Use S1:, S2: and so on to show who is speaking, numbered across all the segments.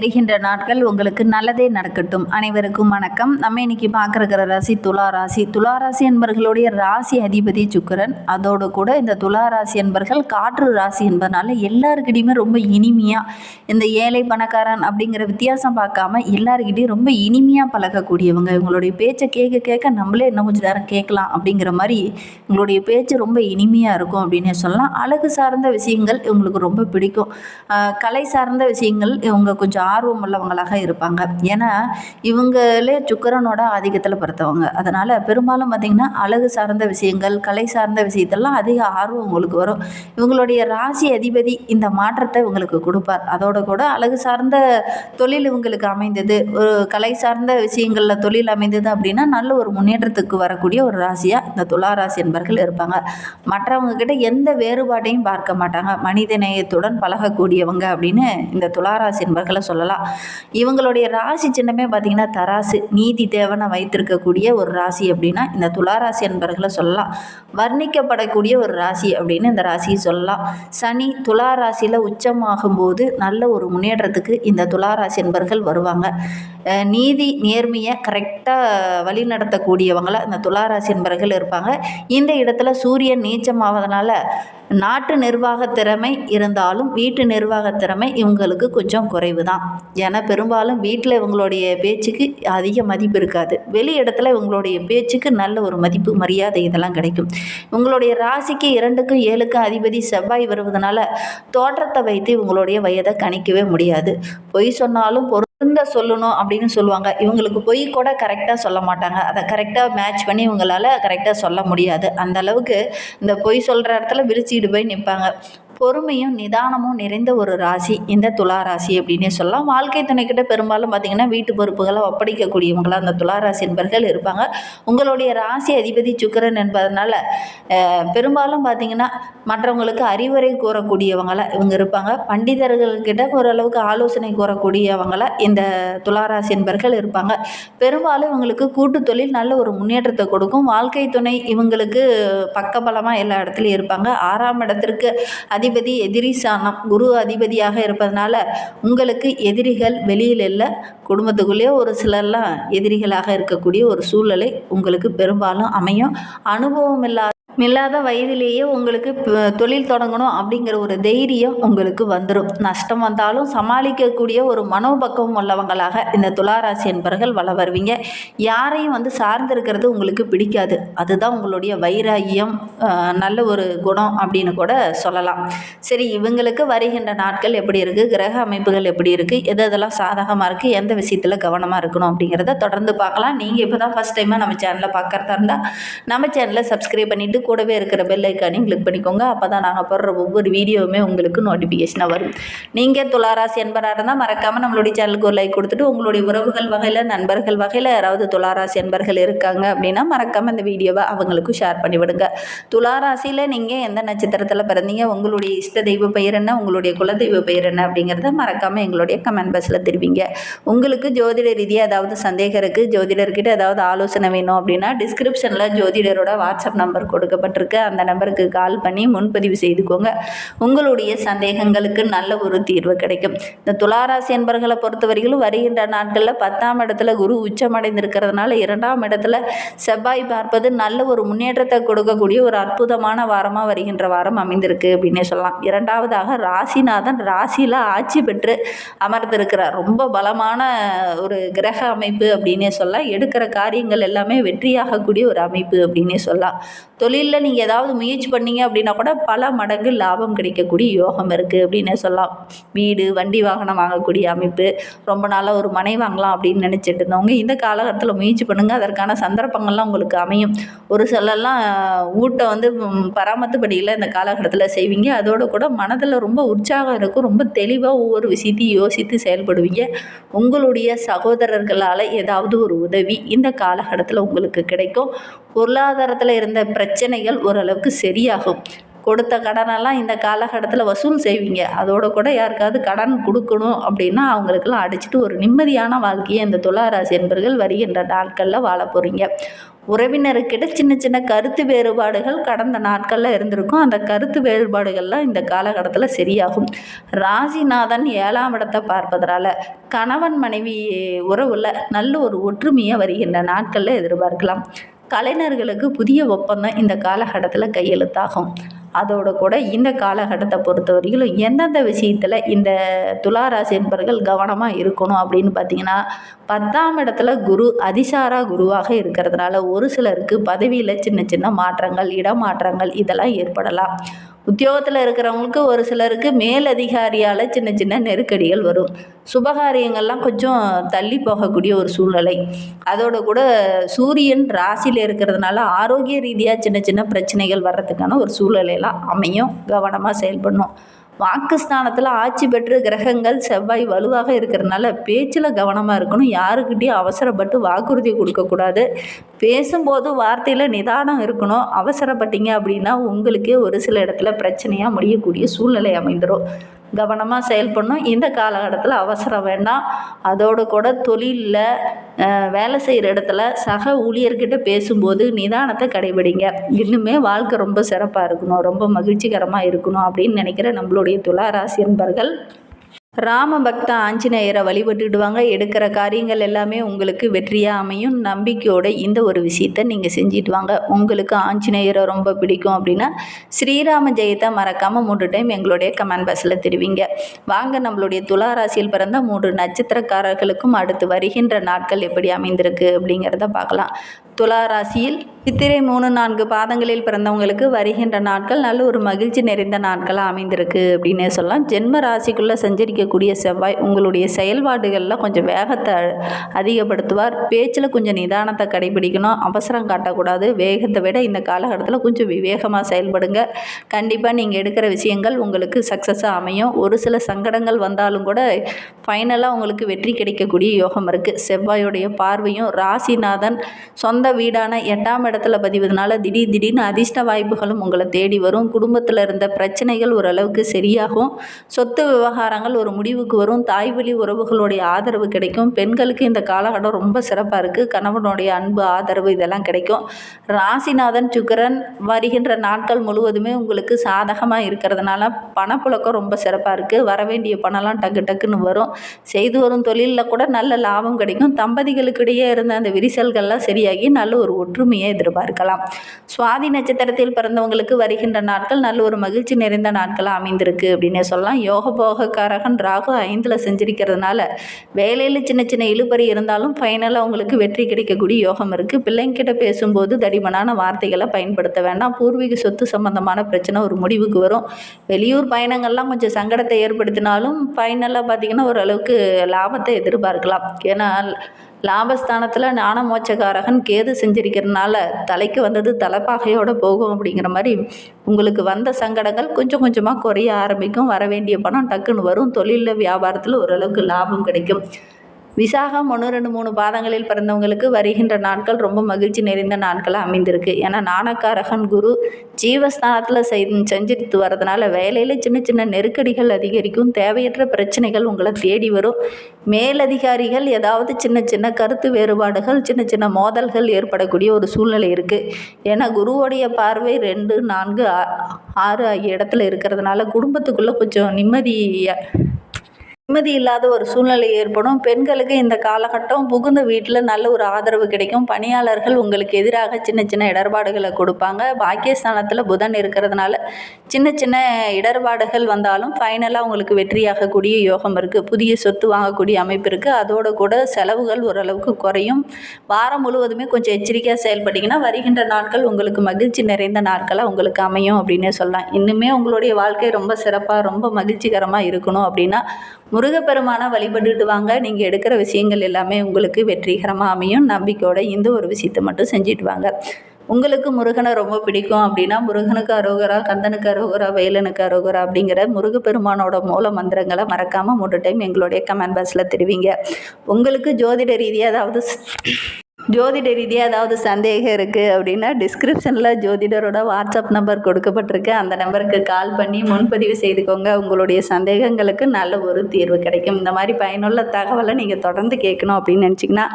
S1: வருகின்ற நாட்கள் உங்களுக்கு நல்லதே நடக்கட்டும். அனைவருக்கும் வணக்கம். நம்ம இன்னைக்கு பார்க்குற ராசி துலா ராசி. துலா ராசி என்பர்களுடைய ராசி அதிபதி சுக்கரன். அதோடு கூட இந்த துலா ராசி என்பர்கள் காற்று ராசி என்பதனால எல்லாருக்கிட்டையுமே ரொம்ப இனிமையாக இந்த ஏழை பணக்காரன் அப்படிங்கிற வித்தியாசம் பார்க்காம எல்லாருக்கிட்டையும் ரொம்ப இனிமையாக பழகக்கூடியவங்க. இவங்களுடைய பேச்சை கேட்க கேட்க நம்மளே இன்னும் கொஞ்சம் நேரம் கேட்கலாம் அப்படிங்கிற மாதிரி உங்களுடைய பேச்சு ரொம்ப இனிமையாக இருக்கும் அப்படின்னு சொல்லலாம். அழகு சார்ந்த விஷயங்கள் இவங்களுக்கு ரொம்ப பிடிக்கும். கலை சார்ந்த விஷயங்கள் இவங்க கொஞ்சம் ஆர்வம் உள்ளவங்களாக இருப்பாங்க. ஏன்னா இவங்களே சுக்கரனோட ஆதிக்கத்தில் பிறத்தவங்க. அதனால் பெரும்பாலும் பார்த்திங்கன்னா அழகு சார்ந்த விஷயங்கள் கலை சார்ந்த விஷயத்தெல்லாம் அதிக ஆர்வம் உங்களுக்கு வரும். இவங்களுடைய ராசி அதிபதி இந்த மாற்றத்தை இவங்களுக்கு கொடுப்பார். அதோட கூட அழகு சார்ந்த தொழில் இவங்களுக்கு அமைந்தது. ஒரு கலை சார்ந்த விஷயங்களில் தொழில் அமைந்தது அப்படின்னா நல்ல ஒரு முன்னேற்றத்துக்கு வரக்கூடிய ஒரு ராசியாக இந்த துலா ராசி என்பர்கள் இருப்பாங்க. மற்றவங்க கிட்ட எந்த வேறுபாட்டையும் பார்க்க மாட்டாங்க. மனித நேயத்துடன் பழகக்கூடியவங்க அப்படின்னு இந்த துளாராசி என்பர்களை சொல்லலாம். இவங்களுடைய ராசி சின்னமே பார்த்திங்கன்னா தராசு. நீதி தேவனை வைத்திருக்கக்கூடிய ஒரு ராசி அப்படின்னா இந்த துளாராசி என்பர்களை சொல்லலாம். வர்ணிக்கப்படக்கூடிய ஒரு ராசி அப்படின்னு இந்த ராசியை சொல்லலாம். சனி துலா ராசியில் உச்சமாகும் போது நல்ல ஒரு முன்னேற்றத்துக்கு இந்த துளாராசி என்பர்கள் வருவாங்க. நீதி நேர்மையை கரெக்டாக வழி நடத்தக்கூடியவங்கள இந்த துளாராசி என்பர்கள் இருப்பாங்க. இந்த இடத்துல சூரியன் நீச்சமாவதனால நாட்டு நிர்வாக திறமை இருந்தாலும் வீட்டு நிர்வாக திறமை இவங்களுக்கு கொஞ்சம் குறைவு தான் ஏன்னா பெரும்பாலும் வீட்டில் இவங்களுடைய பேச்சுக்கு அதிக மதிப்பு இருக்காது. வெளி இடத்துல இவங்களுடைய பேச்சுக்கு நல்ல ஒரு மதிப்பு மரியாதை இதெல்லாம் கிடைக்கும். உங்களுடைய ராசிக்கு இரண்டுக்கும் ஏழுக்கும் அதிபதி செவ்வாய் வருவதனால தோற்றத்தை வைத்து இவங்களுடைய வயதை கணிக்கவே முடியாது. பொய் சொன்னாலும் பொருந்த சொல்லணும் அப்படின்னு சொல்லுவாங்க. இவங்களுக்கு பொய் கூட கரெக்டாக சொல்ல மாட்டாங்க. அதை கரெக்டாக மேட்ச் பண்ணி இவங்களால கரெக்டாக சொல்ல முடியாது. அந்த அளவுக்கு இந்த பொய் சொல்கிற இடத்துல விரிச்சிக்கிட்டு போய் நிற்பாங்க பொறுமையும் நிதானமும் நிறைந்த ஒரு ராசி. இந்த துலா ராசி அப்படின்னே சொல்லலாம். வாழ்க்கை துணைக்கிட்ட பெரும்பாலும் பார்த்திங்கன்னா வீட்டு பொறுப்புகளை ஒப்படைக்கக்கூடியவங்களாக அந்த துலா ராசி என்பர்கள் இருப்பாங்க. உங்களுடைய ராசி அதிபதி சுக்கிரன் என்பதனால பெரும்பாலும் பார்த்திங்கன்னா மற்றவங்களுக்கு அறிவுரை கூறக்கூடியவங்களாக இவங்க இருப்பாங்க. பண்டிதர்கள்கிட்ட ஓரளவுக்கு ஆலோசனை கூறக்கூடியவங்களா இந்த துளாராசி என்பர்கள் இருப்பாங்க. பெரும்பாலும் இவங்களுக்கு கூட்டு தொழில் நல்ல ஒரு முன்னேற்றத்தை கொடுக்கும். வாழ்க்கை துணை இவங்களுக்கு பக்கபலமாக எல்லா இடத்துலையும் இருப்பாங்க. ஆறாம் இடத்திற்கு அதிபதி அதிபதி எதிரி சாணம். குரு அதிபதியாக இருப்பதனால உங்களுக்கு எதிரிகள் வெளியில் இல்லை. குடும்பத்துக்குள்ளேயே ஒரு சிலர்லாம் எதிரிகளாக இருக்கக்கூடிய ஒரு சூழ்நிலை உங்களுக்கு பெரும்பாலும் அமையும். அனுபவம் இல்லாத இல்லாத வயதிலேயே உங்களுக்கு தொழில் தொடங்கணும் அப்படிங்கிற ஒரு தைரியம் உங்களுக்கு வந்துடும் நஷ்டம் வந்தாலும் சமாளிக்கக்கூடிய ஒரு மனோபக்குவம் உள்ளவங்களாக இந்த துளாராசி என்பர்கள் வள வருவீங்க. யாரையும் வந்து சார்ந்திருக்கிறது உங்களுக்கு பிடிக்காது. அதுதான் உங்களுடைய வைராகியம் நல்ல ஒரு குணம் அப்படின்னு கூட சொல்லலாம். சரி இவங்களுக்கு வருகின்ற நாட்கள் எப்படி இருக்குது கிரக அமைப்புகள் எப்படி இருக்குது எது எதெல்லாம் சாதகமாக இருக்குது எந்த விஷயத்தில் கவனமாக இருக்கணும் அப்படிங்கிறத தொடர்ந்து பார்க்கலாம். நீங்கள் இப்போ தான் ஃபஸ்ட் டைமாக நம்ம சேனலை பார்க்குறதா இருந்தால் நம்ம சேனலை சப்ஸ்கிரைப் பண்ணிவிட்டு கூடவே இருக்கிற பெல் ஐக்கானையும் கிளிக் பண்ணிக்கோங்க. அப்போ தான் நாங்கள் போடுற ஒவ்வொரு வீடியோவுமே உங்களுக்கு நோட்டிஃபிகேஷனாக வரும். நீங்கள் துளாராசி என்பராக இருந்தால் மறக்காமல் நம்மளுடைய சேனலுக்கு ஒரு லைக் கொடுத்துட்டு உங்களுடைய உறவுகள் வகையில் நண்பர்கள் வகையில் யாராவது துளாராசி என்பர்கள் இருக்காங்க அப்படின்னா மறக்காமல் இந்த வீடியோவை அவங்களுக்கும் ஷேர் பண்ணிவிடுங்க துளாராசியில் நீங்கள் எந்த நட்சத்திரத்தில் பிறந்தீங்க உங்களுடைய இஷ்ட தெய்வ பெயர் என்ன உங்களுடைய குலதெய்வ பெயர் என்ன அப்படிங்கிறத மறக்காமல் எங்களுடைய கமெண்ட் பாக்ஸில் தெரிவிங்க. உங்களுக்கு ஜோதிட ரீதியாக ஏதாவது சந்தேகம் இருக்குது ஜோதிடர்கிட்ட ஏதாவது ஆலோசனை வேணும் அப்படின்னா டிஸ்கிரிப்ஷனில் ஜோதிடரோட வாட்ஸ்அப் நம்பர் கொடுக்கப்பட்டிருக்கு. அந்த நம்பருக்கு கால் பண்ணி முன்பதிவு செய்துக்கோங்க. உங்களுடைய சந்தேகங்களுக்கு நல்ல ஒரு தீர்வு கிடைக்கும். இந்த துளாராசி என்பர்களை பொறுத்தவரையிலும் வருகின்ற நாட்களில் பத்தாம் இடத்துல குரு உச்சமடைந்திருக்கிறதுனால இரண்டாம் இடத்துல செவ்வாய் பார்ப்பது நல்ல ஒரு முன்னேற்றத்தை கொடுக்கக்கூடிய ஒரு அற்புதமான வாரமாக வருகின்ற வாரம் அமைந்திருக்கு அப்படின்னே சொல்லலாம். இரண்டாவதாக ராசிநாதன் ராசியில் ஆட்சி பெற்று அமர்ந்திருக்கிறார். ரொம்ப பலமான ஒரு கிரக அமைப்பு அப்படின்னே சொல்லலாம். எடுக்கிற காரியங்கள் எல்லாமே வெற்றியாகக்கூடிய ஒரு அமைப்பு அப்படின்னே சொல்லலாம். தொழில் தொழிலில் நீங்கள் ஏதாவது முயற்சி பண்ணீங்க அப்படின்னா கூட பல மடங்கு லாபம் கிடைக்கக்கூடிய யோகம் இருக்குது அப்படின்னே சொல்லலாம். வீடு வண்டி வாகனம் வாங்கக்கூடிய அமைப்பு ரொம்ப நாளாக ஒரு மனை வாங்கலாம் அப்படின்னு நினச்சிட்டு இருந்தவங்க இந்த காலகட்டத்தில் முயற்சி பண்ணுங்கள் அதற்கான சந்தர்ப்பங்கள்லாம் உங்களுக்கு அமையும். ஒரு சிலர்லாம் ஊட்ட வந்து பராமத்து பணியில் இந்த காலகட்டத்தில் செய்வீங்க. அதோடு கூட மனதில் ரொம்ப உற்சாகம் இருக்கும். ரொம்ப தெளிவாக ஒவ்வொரு விஷயத்தையும் யோசித்து செயல்படுவீங்க. உங்களுடைய சகோதரர்களால் ஏதாவது ஒரு உதவி இந்த காலகட்டத்தில் உங்களுக்கு கிடைக்கும். பொருளாதாரத்தில் இருந்த பிரச்சனை பிரச்சனைகள் ஓரளவுக்கு சரியாகும். கொடுத்த கடனெல்லாம் இந்த காலகட்டத்தில் வசூல் செய்வீங்க. அதோட கூட யாருக்காவது கடன் கொடுக்கணும் அப்படின்னா அவங்களுக்கெல்லாம் அடிச்சுட்டு ஒரு நிம்மதியான வாழ்க்கையை இந்த துளாராசி என்பர்கள் வருகின்ற நாட்களில் வாழ போகிறீங்க உறவினருக்கிட்ட சின்ன சின்ன கருத்து வேறுபாடுகள் கடந்த நாட்களில் இருந்திருக்கும். அந்த கருத்து வேறுபாடுகள்லாம் இந்த காலகட்டத்தில் சரியாகும். ராசிநாதன் ஏழாம் இடத்தை பார்ப்பதனால கணவன் மனைவி உறவில் நல்ல ஒரு ஒற்றுமையை வருகின்ற நாட்களில் எதிர்பார்க்கலாம். கலைஞர்களுக்கு புதிய ஒப்பந்தம் இந்த காலகட்டத்தில் கையெழுத்தாகும். அதோடு கூட இந்த காலகட்டத்தை பொறுத்த வரையிலும் எந்தெந்த விஷயத்தில் இந்த துளாராசி என்பர்கள் கவனமாக இருக்கணும் அப்படின்னு பார்த்தீங்கன்னா பத்தாம் இடத்துல குரு அதிசாரா குருவாக இருக்கிறதுனால ஒரு சிலருக்கு பதவியில் சின்ன சின்ன மாற்றங்கள் இடமாற்றங்கள் இதெல்லாம் ஏற்படலாம். உத்தியோகத்தில் இருக்கிறவங்களுக்கு ஒரு சிலருக்கு மேலதிகாரியால் சின்ன சின்ன நெருக்கடிகள் வரும். சுபகாரியங்கள்லாம் கொஞ்சம் தள்ளி போகக்கூடிய ஒரு சூழ்நிலை. அதோடு கூட சூரியன் ராசியில் இருக்கிறதுனால ஆரோக்கிய ரீதியாக சின்ன சின்ன பிரச்சனைகள் வர்றதுக்கான ஒரு சூழ்நிலையெல்லாம் அமையும். கவனமாக செயல்படணும். வாக்குஸ்தானத்தில் ஆட்சி பெற்ற கிரகங்கள் செவ்வாய் வலுவாக இருக்கிறதுனால பேச்சில் கவனமாக இருக்கணும். யாருக்கிட்டேயும் அவசரப்பட்டு வாக்குறுதி கொடுக்கக்கூடாது பேசும்போது வார்த்தையில் நிதானம் இருக்கணும். அவசரப்பட்டீங்க அப்படின்னா உங்களுக்கே ஒரு சில இடத்துல பிரச்சனையாக முடியக்கூடிய சூழ்நிலை அமைந்துடும் கவனமாக செயல்படணும். இந்த காலகட்டத்தில் அவசரம் வேண்டாம். அதோடு கூட தொழிலில் வேலை செய்கிற இடத்துல சக ஊழியர்கிட்ட பேசும்போது நிதானத்தை கடைபிடிங்க. இன்னுமே வாழ்க்கை ரொம்ப சிறப்பாக இருக்கணும். ரொம்ப மகிழ்ச்சிகரமாக இருக்கணும் அப்படின்னு நினைக்கிற நம்மளுடைய துளாராசி என்பர்கள் ராம பக்த ஆஞ்சநேயரை வழிபட்டுடுவாங்க. எடுக்கிற காரியங்கள் எல்லாமே உங்களுக்கு வெற்றியாக அமையும். நம்பிக்கையோட இந்த ஒரு விஷயத்தை நீங்கள் செஞ்சுட்டு வாங்க. உங்களுக்கு ஆஞ்சநேயரை ரொம்ப பிடிக்கும் அப்படின்னா ஸ்ரீராம ஜெயத்தை மறக்காமல் மூன்று டைம் எங்களுடைய கமெண்ட் பாக்ஸில் தெரிவிங்க. வாங்க நம்மளுடைய துளாராசியில் பிறந்த மூன்று நட்சத்திரக்காரர்களுக்கும் அடுத்து வருகின்ற நாட்கள் எப்படி அமைந்திருக்கு அப்படிங்கிறத பார்க்கலாம். துலா ராசியில் சித்திரை மூணு நான்கு பாதங்களில் பிறந்தவங்களுக்கு வருகின்ற நாட்கள் நல்ல ஒரு மகிழ்ச்சி நிறைந்த நாட்களாக அமைந்திருக்கு அப்படின்னே சொல்லலாம். ஜென்ம ராசிக்குள்ளே சஞ்சரிக்கக்கூடிய செவ்வாய் உங்களுடைய செயல்பாடுகளில் கொஞ்சம் வேகத்தை அதிகப்படுத்துவார். பேச்சில் கொஞ்சம் நிதானத்தை கடைபிடிக்கணும். அவசரம் காட்டக்கூடாது. வேகத்தை விட இந்த காலகட்டத்தில் கொஞ்சம் விவேகமாக செயல்படுங்க. கண்டிப்பாக நீங்கள் எடுக்கிற விஷயங்கள் உங்களுக்கு சக்ஸஸாக அமையும். ஒரு சில சங்கடங்கள் வந்தாலும் கூட ஃபைனலாக உங்களுக்கு வெற்றி கிடைக்கக்கூடிய யோகம் இருக்குது செவ்வாயுடைய பார்வையும் ராசிநாதன் சொந்த வீடான எட்டாம் இடத்துல பதிவதனால திடீர் திடீர்னு அதிர்ஷ்ட வாய்ப்புகளும் உங்களை தேடி வரும். குடும்பத்தில் இருந்த பிரச்சனைகள் ஓரளவுக்கு சரியாகும். சொத்து விவகாரங்கள் ஒரு முடிவுக்கு வரும். தாய் வழி உறவுகளுடைய ஆதரவு கிடைக்கும். பெண்களுக்கு இந்த காலகட்டம் ரொம்ப சிறப்பாக இருக்குது கணவனுடைய அன்பு ஆதரவு இதெல்லாம் கிடைக்கும். ராசிநாதன் சுக்கரன் வருகின்ற நாட்கள் முழுவதுமே உங்களுக்கு சாதகமாக இருக்கிறதுனால பணப்புழக்கம் ரொம்ப சிறப்பாக இருக்குது வர வேண்டிய பணம்லாம் டக்கு டக்குன்னு வரும். செய்து வரும் தொழிலில் கூட நல்ல லாபம் கிடைக்கும். தம்பதிகளுக்கிடையே இருந்த அந்த விரிசல்கள்லாம் சரியாகி நல்ல ஒரு ஒற்றுமையை எதிர்பார்க்கலாம். சுவாதி நட்சத்திரத்தில் பிறந்தவங்களுக்கு வருகின்ற நாட்கள் நல்ல ஒரு மகிழ்ச்சி நிறைந்த நாட்களாக அமைந்திருக்கு அப்படின்னே சொல்லலாம். யோக போகக்காரகன் ராகு ஐந்தில் செஞ்சிருக்கிறதுனால வேலையில் சின்ன சின்ன இழுபறி இருந்தாலும் ஃபைனலாக உங்களுக்கு வெற்றி கிடைக்கக்கூடிய யோகம் இருக்குது பிள்ளைங்கிட்ட பேசும்போது தடிமனான வார்த்தைகளை பயன்படுத்த வேண்டாம். பூர்வீக சொத்து சம்பந்தமான பிரச்சனை ஒரு முடிவுக்கு வரும். வெளியூர் பயணங்கள்லாம் கொஞ்சம் சங்கடத்தை ஏற்படுத்தினாலும் ஃபைனலாக பார்த்திங்கன்னா ஓரளவுக்கு லாபத்தை எதிர்பார்க்கலாம். ஏன்னா லாபஸ்தானத்தில் ஞான மோட்சகாரகன் கேது செஞ்சிருக்கிறதுனால தலைக்கு வந்தது தலைப்பாகையோடு போகும் அப்படிங்கிற மாதிரி உங்களுக்கு வந்த சங்கடங்கள் கொஞ்சம் கொஞ்சமாக குறைய ஆரம்பிக்கும். வர வேண்டிய பணம் டக்குன்னு வரும். தொழிலில் வியாபாரத்தில் ஓரளவுக்கு லாபம் கிடைக்கும். விசாகம் ஒன்று ரெண்டு மூணு பாதங்களில் பிறந்தவங்களுக்கு வருகின்ற நாட்கள் ரொம்ப மகிழ்ச்சி நிறைந்த நாட்களாக அமைந்திருக்கு. ஏன்னா நாணக்காரகன் குரு ஜீவஸ்தானத்தில் செய் செஞ்சுட்டு வரதுனால வேலையில் சின்ன சின்ன நெருக்கடிகள் அதிகரிக்கும். தேவையற்ற பிரச்சனைகள் உங்களை தேடி வரும். மேலதிகாரிகள் ஏதாவது சின்ன சின்ன கருத்து வேறுபாடுகள் சின்ன சின்ன மோதல்கள் ஏற்படக்கூடிய ஒரு சூழ்நிலை இருக்குது ஏன்னா குருவோடைய பார்வை ரெண்டு நான்கு ஆறு ஆகிய இடத்துல இருக்கிறதுனால குடும்பத்துக்குள்ளே கொஞ்சம் நிம்மதியாக நிம்மதி இல்லாத ஒரு சூழ்நிலை ஏற்படும். பெண்களுக்கு இந்த காலகட்டம் புகுந்த வீட்டில் நல்ல ஒரு ஆதரவு கிடைக்கும். பணியாளர்கள் உங்களுக்கு எதிராக சின்ன சின்ன இடர்பாடுகளை கொடுப்பாங்க. பாக்கியஸ்தானத்தில் புதன் இருக்கிறதுனால சின்ன சின்ன இடர்பாடுகள் வந்தாலும் ஃபைனலாக உங்களுக்கு வெற்றியாகக்கூடிய யோகம் இருக்குது புதிய சொத்து வாங்கக்கூடிய அமைப்பு இருக்குது அதோடு கூட செலவுகள் ஓரளவுக்கு குறையும். வாரம் முழுவதுமே கொஞ்சம் எச்சரிக்கையாக செயல்பட்டிங்கன்னா வருகின்ற நாட்கள் உங்களுக்கு மகிழ்ச்சி நிறைந்த நாட்களாக உங்களுக்கு அமையும் அப்படின்னே சொல்லலாம். இன்னுமே உங்களுடைய வாழ்க்கை ரொம்ப சிறப்பாக ரொம்ப மகிழ்ச்சிகரமாக இருக்கணும் அப்படின்னா முருகப்பெருமானை வழிபட்டுட்டு வாங்க. நீங்கள் எடுக்கிற விஷயங்கள் எல்லாமே உங்களுக்கு வெற்றிகரமாக அமையும். நம்பிக்கையோட இந்த ஒரு விஷயத்தை மட்டும் செஞ்சுட்டு வாங்க. உங்களுக்கு முருகனை ரொம்ப பிடிக்கும் அப்படின்னா முருகனுக்கு அரோகரா கந்தனுக்கு அரோகரா வேலனுக்கு அரோகரா அப்படிங்கிற முருகப்பெருமானோட மூல மந்திரங்களை மறக்காமல் மூன்று டைம் எங்களுடைய கமெண்ட் பாக்ஸில் தெரிவிங்க. உங்களுக்கு ஜோதிட ரீதியாக அதாவது ஜோதிட ரீதியாக ஏதாவது சந்தேகம் இருக்குது அப்படின்னா டிஸ்கிரிப்ஷனில் ஜோதிடரோட வாட்ஸ்அப் நம்பர் கொடுக்கப்பட்டிருக்கு. அந்த நம்பருக்கு கால் பண்ணி முன்பதிவு செய்துக்கோங்க. உங்களுடைய சந்தேகங்களுக்கு நல்ல ஒரு தீர்வு கிடைக்கும். இந்த மாதிரி பயனுள்ள தகவலை நீங்கள் தொடர்ந்து கேட்கணும் அப்படின்னு நினச்சிங்கன்னா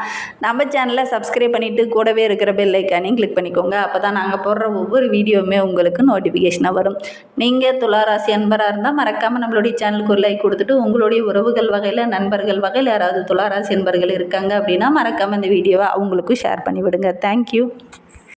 S1: நம்ம சேனலை சப்ஸ்கிரைப் பண்ணிவிட்டு கூடவே இருக்கிற பெல் ஐக்கானையும் கிளிக் பண்ணிக்கோங்க. அப்போ தான் நாங்கள் போடுற ஒவ்வொரு வீடியோவுமே உங்களுக்கு நோட்டிஃபிகேஷனாக வரும். நீங்கள் துளாராசி அன்பராக இருந்தால் மறக்காமல் நம்மளுடைய சேனலுக்கு ஒரு லைக் கொடுத்துட்டு உங்களுடைய உறவுகள் வகையில் நண்பர்கள் வகையில் யாராவது துளாராசி அன்பர்கள் இருக்காங்க அப்படின்னா மறக்காமல் இந்த வீடியோவை ஷேர் பண்ணி விடுங்க தேங்க்யூ